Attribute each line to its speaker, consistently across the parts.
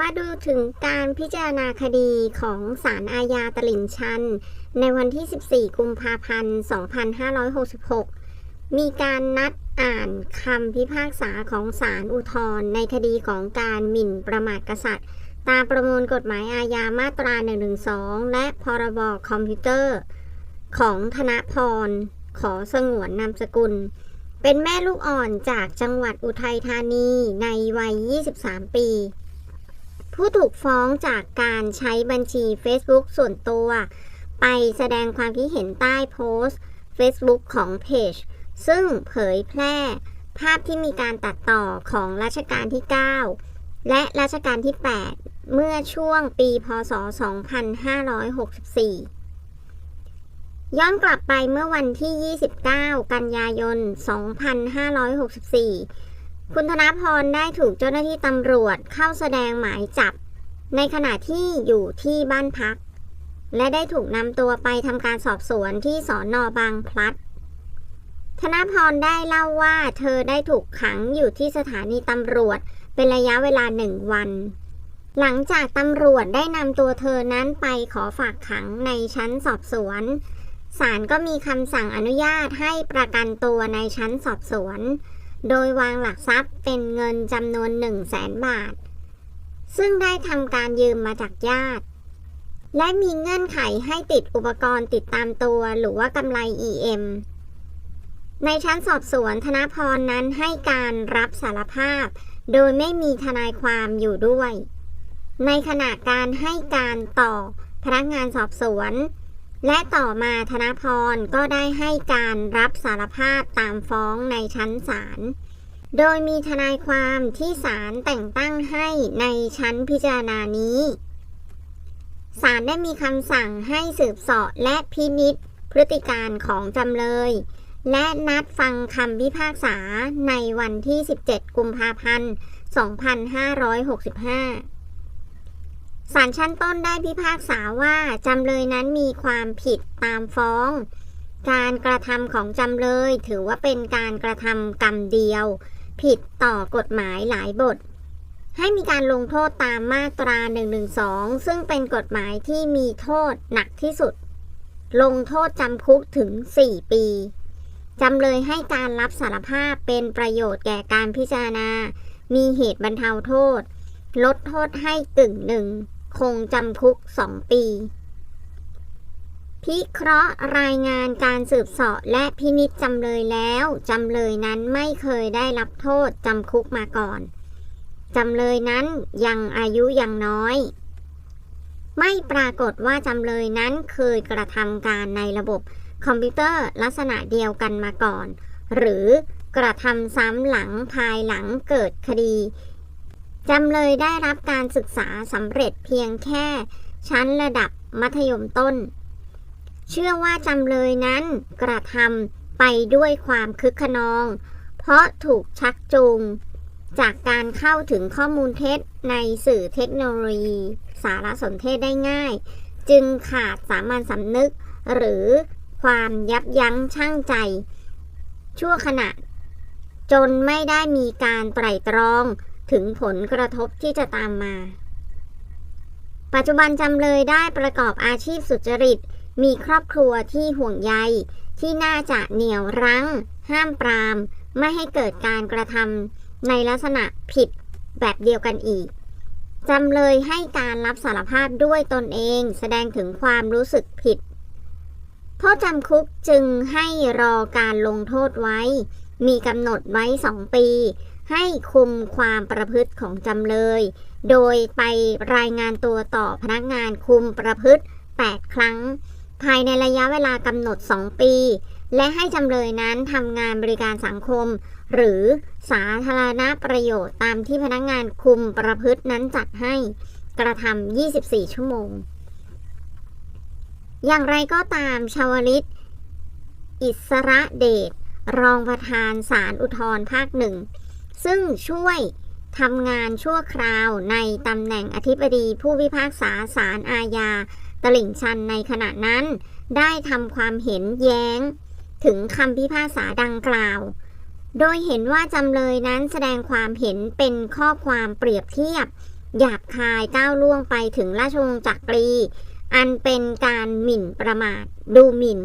Speaker 1: มาดูถึงการพิจารณาคดีของศาลอาญาตลิ่งชัน ในวันที่ 14 กุมภาพันธ์ 2566 มีการนัดอ่านคำพิพากษาของศาลอุทธร์ในคดีของการหมิ่นประมาทกษัตริย์ ตามประมวลกฎหมายอาญามาตรา 112 และพรบคอมพิวเตอร์ ของธนพร ขอสงวนนามสกุล เป็นแม่ลูกอ่อนจากจังหวัดอุทัยธานีในวัย 23 ปี ผู้ถูกฟ้องจากการใช้บัญชี Facebook ส่วนตัว ไปแสดงความคิดเห็นใต้โพสต์ Facebook ของเพจ ซึ่งเผยแพร่ ภาพที่มีการตัดต่อของรัชกาลที่ 9 และรัชกาลที่ 8 เมื่อช่วงปี พศ 2564ย้อนกลับไปเมื่อวันที่ 29 กันยายน 2564 คุณธนพรได้ถูกเจ้าหน้าที่ตำรวจเข้าแสดงหมายจับ ในขณะที่อยู่ที่บ้านพัก และได้ถูกนำตัวไปทำการสอบสวนที่สอนอบางพลัด ธนพรได้เล่าว่าเธอได้ถูกขังอยู่ที่สถานีตำรวจเป็นระยะเวลาหนึ่งวัน หลังจากตำรวจได้นำตัวเธอนั้นไปขอฝากขังในชั้นสอบสวนศาลก็มีคำสั่งอนุญาตให้ประกันตัวในชั้นสอบสวน โดยวางหลักทรัพย์เป็นเงินจำนวน1 0 0 0 0แสนบาท ซึ่งได้ทำการยืมมาจากญาติ และมีเงื่อนไขให้ติดอุปกรณ์ติดตามตัวหรือว่ากำไร EM ในชั้นสอบสวนธนพรนั้นให้การรับสารภาพ โดยไม่มีทนายความอยู่ด้วย ในขณะการให้การต่อพนักงานสอบสวน และต่อมาธนพรก็ได้ให้การรับสารภาพตามฟ้องในชั้นศาล โดยมีทนายความที่ศาลแต่งตั้งให้ในชั้นพิจารณานี้ ศาลได้มีคำสั่งให้สืบสาะและพินิษพฤติการของจำเลย และนัดฟังคำพิพากษาในวันที่ 17 กุมภาพันธ์ 2565 ศาลชั้นต้นได้พิพากษาว่าจำเลยนั้นมีความผิดตามฟ้อง การกระทำของจำเลยถือว่าเป็นการกระทำกรรมเดียว ผิดต่อกฎหมายหลายบท ให้มีการลงโทษตามมาตรา 112 ซึ่งเป็นกฎหมายที่มีโทษหนักที่สุด ลงโทษจำคุกถึง 4 ปีจำเลยให้การรับสารภาพเป็นประโยชน์แก่การพิจารณา มีเหตุบรรเทาโทษ ลดโทษให้กึ่งหนึ่ง คงจำคุก2ปี พิเคราะห์รายงานการสืบสาะและพินิจจำเลยแล้ว จำเลยนั้นไม่เคยได้รับโทษจำคุกมาก่อน จำเลยนั้นยังอายุยังน้อย ไม่ปรากฏว่าจำเลยนั้นเคยกระทำการในระบบคอมพิวเตอร์ลักษณะเดียวกันมาก่อน หรือกระทำซ้ำหลังภายหลังเกิดคดี จำเลยได้รับการศึกษาสำเร็จเพียงแค่ชั้นระดับมัธยมต้น เชื่อว่าจำเลยนั้นกระทำไปด้วยความคึกขนอง เพราะถูกชักจูง จากการเข้าถึงข้อมูลเท็จในสื่อเทคโนโลยี สารสนเทศได้ง่าย จึงขาดสามัญสำนึก หรือความยับยั้งชั่งใจ ชั่วขณะ จนไม่ได้มีการไตร่ตรอง ถึงผลกระทบที่จะตามมา ปัจจุบันจำเลยได้ประกอบอาชีพสุจริต มีครอบครัวที่ห่วงใย ที่น่าจะเหนี่ยวรั้ง ห้ามปราม ไม่ให้เกิดการกระทำในลักษณะผิดแบบเดียวกันอีกจำเลยให้การรับสารภาพด้วยตนเองแสดงถึงความรู้สึกผิดโทษจำคุกจึงให้รอการลงโทษไว้ มีกำหนดไว้2ปี ให้คุมความประพฤติของจำเลย โดยไปรายงานตัวต่อพนักงานคุมประพฤติ 8 ครั้ง ภายในระยะเวลากำหนด 2 ปี และให้จำเลยนั้นทำงานบริการสังคม หรือสาธารณประโยชน์ตามที่พนักงานคุมประพฤตินั้นจัดให้กระทำ24 ชั่วโมง อย่างไรก็ตามชาวลิต อิสระเดชรองประธานศาลอุทธรภาคหนึ่ง ซึ่งช่วยทำงานชั่วคราวในตำแหน่งอธิบดีผู้พิพากษาศาลอาญาตลิ่งชันในขณะนั้น ได้ทำความเห็นแย้ง ถึงคำพิพากษาดังกล่าว โดยเห็นว่าจำเลยนั้นแสดงความเห็นเป็นข้อความเปรียบเทียบ หยาบคายก้าวล่วงไปถึงราชวงศ์จักรี อันเป็นการหมิ่นประมาท ดูหมิ่น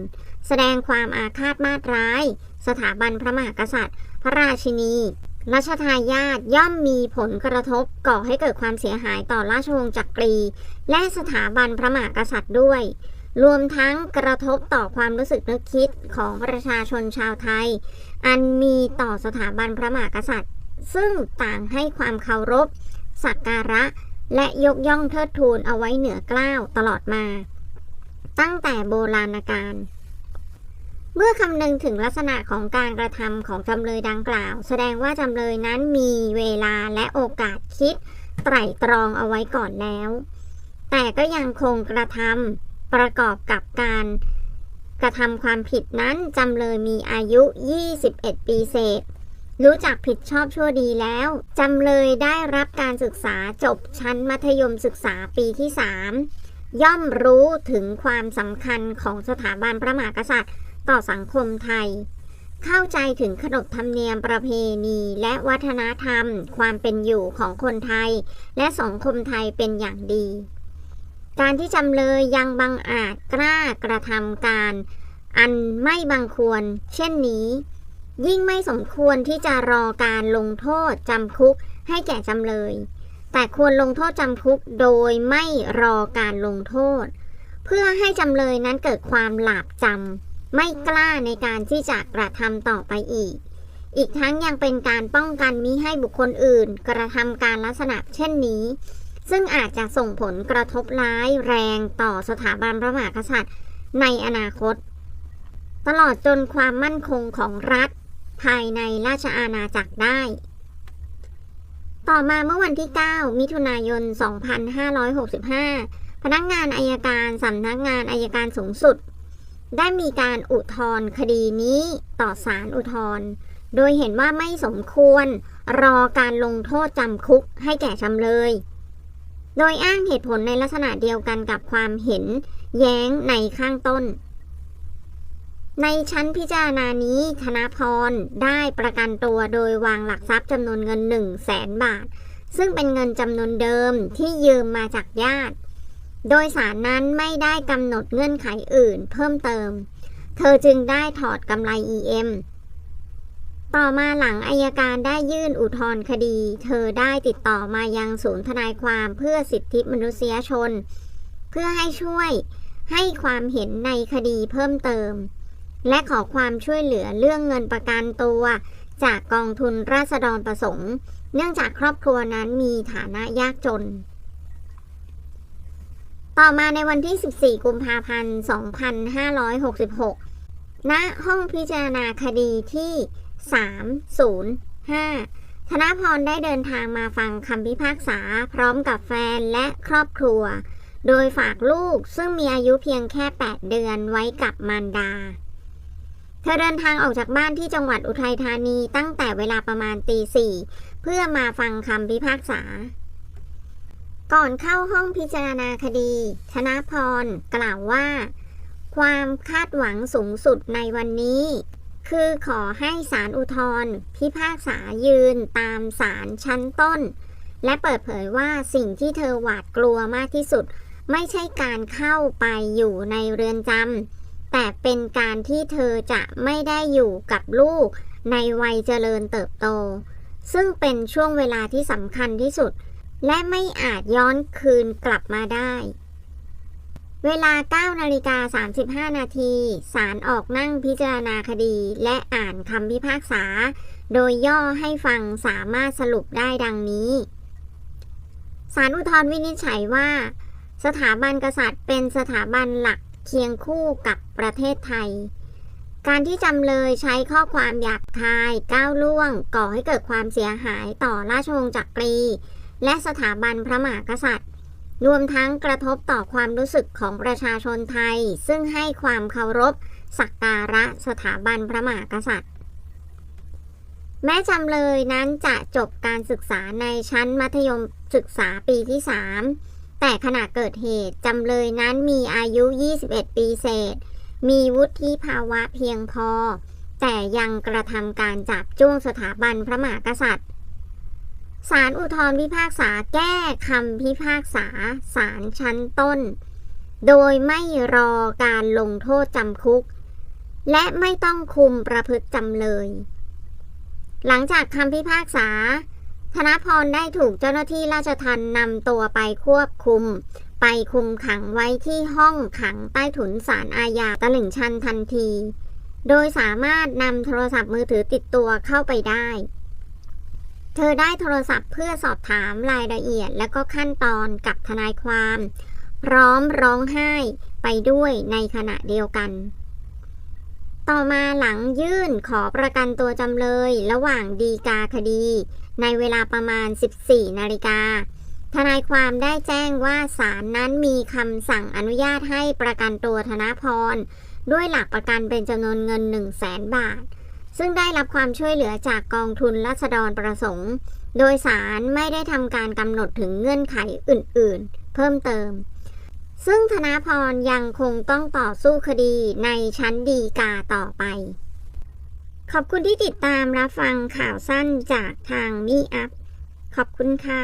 Speaker 1: แสดงความอาฆาตมาตร้าย สถาบันพระมหากษัตริย์ พระราชินี รัชทายาทย่อมมีผลกระทบก่อให้เกิดความเสียหายต่อราชวงศ์จักรี และสถาบันพระมหากษัตริย์ด้วย รวมทั้งกระทบต่อความรู้สึกนึกคิดของประชาชนชาวไทย อันมีต่อสถาบันพระมหากษัตริย์ ซึ่งต่างให้ความเคารพ สักการะ และยกย่องเทิดทูนเอาไว้เหนือเกล้าวตลอดมา ตั้งแต่โบราณกาล เมื่อคำนึงถึงลักษณะของการกระทำของจำเลยดังกล่าว แสดงว่าจำเลยนั้นมีเวลาและโอกาสคิดไตร่ตรองเอาไว้ก่อนแล้ว แต่ก็ยังคงกระทำประกอบกับการกระทำความผิดนั้นจำเลยมีอายุ 21 ปีเศษ รู้จักผิดชอบชั่วดีแล้ว จำเลยได้รับการศึกษาจบชั้นมัธยมศึกษาปีที่ 3 ย่อมรู้ถึงความสำคัญของสถาบันพระมหากษัตริย์ ต่อสังคมไทย เข้าใจถึงขนบธรรมเนียมประเพณี และวัฒนธรรม ความเป็นอยู่ของคนไทย และสังคมไทยเป็นอย่างดี การที่จำเลยยังบังอาจกล้ากระทำการ อันไม่บังควร เช่นนี้ ยิ่งไม่สมควรที่จะรอการลงโทษจำคุกให้แก่จำเลย แต่ควรลงโทษจำคุกโดยไม่รอการลงโทษ เพื่อให้จำเลยนั้นเกิดความหลาบจำ ไม่กล้าในการที่จะกระทำต่อไปอีก อีกทั้งยังเป็นการป้องกันมิให้บุคคลอื่น กระทำการลักษณะเช่นนี้ ซึ่งอาจจะส่งผลกระทบร้ายแรงต่อสถาบันพระมหากษัตริย์ ในอนาคต ตลอดจนความมั่นคงของรัฐ ภายในราชอาณาจักรได้ ต่อมาเมื่อวันที่ 9 มิถุนายน 2565 พนักงานอายการสำนักงานอายการสูงสุด ได้มีการอุทธรณ์คดีนี้ต่อศาลอุทธรณ์โดยเห็นว่าไม่สมควรรอการลงโทษจำคุกให้แก่จำเลย โดยอ้างเหตุผลในลักษณะเดียวกันกับความเห็นแย้งในข้างต้น ในชั้นพิจารณานี้ธนาพรได้ประกันตัวโดยวางหลักทรัพย์จำนวนเงิน1 0 0 0 0แสนบาท ซึ่งเป็นเงินจำนวนเดิมที่ยืมมาจากญาติ โดยสารนั้นไม่ได้กำหนดเงื่อนไขอื่นเพิ่มเติม เธอจึงได้ถอดกำไร EM ต่อมาหลังอายการได้ยื่นอุทธรณ์คดี เธอได้ติดต่อมายังศูนย์ทนายความเพื่อสิทธิมนุษยชน เพื่อให้ช่วยให้ความเห็นในคดีเพิ่มเติม และขอความช่วยเหลือเรื่องเงินประกันตัว จากกองทุนราษฎรประสงค์ เนื่องจากครอบครัวนั้นมีฐานะยากจน ต่อมาในวันที่ 14 กุมภาพันธ์ 2566 ณ ห้องพิจารณาคดีที่ 305 ธนพรได้เดินทางมาฟังคำพิพากษาพร้อมกับแฟนและครอบครัว โดยฝากลูกซึ่งมีอายุเพียงแค่ 8 เดือนไว้กับมารดา เธอเดินทางออกจากบ้านที่จังหวัดอุทัยธานีตั้งแต่เวลาประมาณตีสี่เพื่อมาฟังคำพิพากษา ก่อนเข้าห้องพิจารณาคดี ธนพรกล่าวว่า ความคาดหวังสูงสุดในวันนี้ คือขอให้ศาลอุทธรพิพากษายืนตามศาลชั้นต้น และเปิดเผยว่าสิ่งที่เธอหวาดกลัวมากที่สุด ไม่ใช่การเข้าไปอยู่ในเรือนจำแต่เป็นการที่เธอจะไม่ได้อยู่กับลูกในวัยเจริญเติบโต ซึ่งเป็นช่วงเวลาที่สำคัญที่สุด และไม่อาจย้อนคืนกลับมาได้ เวลา 9 นาฬิกา 35 นาทีศาลออกนั่งพิจารณาคดี และอ่านคำพิพากษา โดยย่อให้ฟังสามารถสรุปได้ดังนี้ศาลอุทธรณ์วินิจฉัยว่า สถาบันกษัตริย์เป็นสถาบันหลักเคียงคู่กับประเทศไทย การที่จำเลยใช้ข้อความหยาบคายก้าวล่วง ก่อให้เกิดความเสียหายต่อราชวงศ์จักรี และสถาบันพระมหากษัตริย์ รวมทั้งกระทบต่อความรู้สึกของประชาชนไทย ซึ่งให้ความเคารพสักการะสถาบันพระมหากษัตริย์ แม้จำเลยนั้นจะจบการศึกษาในชั้นมัธยมศึกษาปีที่ 3 แต่ขณะเกิดเหตุจำเลยนั้นมีอายุ 21 ปีเศษ มีวุฒิภาวะเพียงพอ แต่ยังกระทำการจับจ้วงสถาบันพระมหากษัตริย์ ศาลอุทธรพิพากษาแก้คำพิพากษาศาลชั้นต้น โดยไม่รอการลงโทษจำคุก และไม่ต้องคุมประพฤติจำเลย หลังจากคำพิพากษา ธนพรได้ถูกเจ้าหน้าที่ราชทัณฑ์นำตัวไปควบคุม ไปคุมขังไว้ที่ห้องขังใต้ถุนศาลอาญาตลิ่งชันทันที โดยสามารถนำโทรศัพท์มือถือติดตัวเข้าไปได้ เธอได้โทรศัพท์เพื่อสอบถามรายละเอียด และก็ขั้นตอนกับทนายความ พร้อมร้องไห้ไปด้วยในขณะเดียวกัน ต่อมาหลังยื่นขอประกันตัวจำเลย ระหว่างดีกาคดี ในเวลาประมาณ 14 นาฬิกาทนายความได้แจ้งว่าศาลนั้นมีคำสั่งอนุญาตให้ประกันตัวธนพร ด้วยหลักประกันเป็นจำนวนเงิน 1 0 0 0 0แสนบาท ซึ่งได้รับความช่วยเหลือจากกองทุนรัษฎรประสงค์ โดยศาลไม่ได้ทำการกำหนดถึงเงื่อนไขอื่น ๆ เพิ่มเติม ซึ่งธนาพรยังคงต้องต่อสู้คดีในชั้นดีกาต่อไป ขอบคุณที่ติดตามรับฟังข่าวสั้นจากทางมีอัพ ขอบคุณค่ะ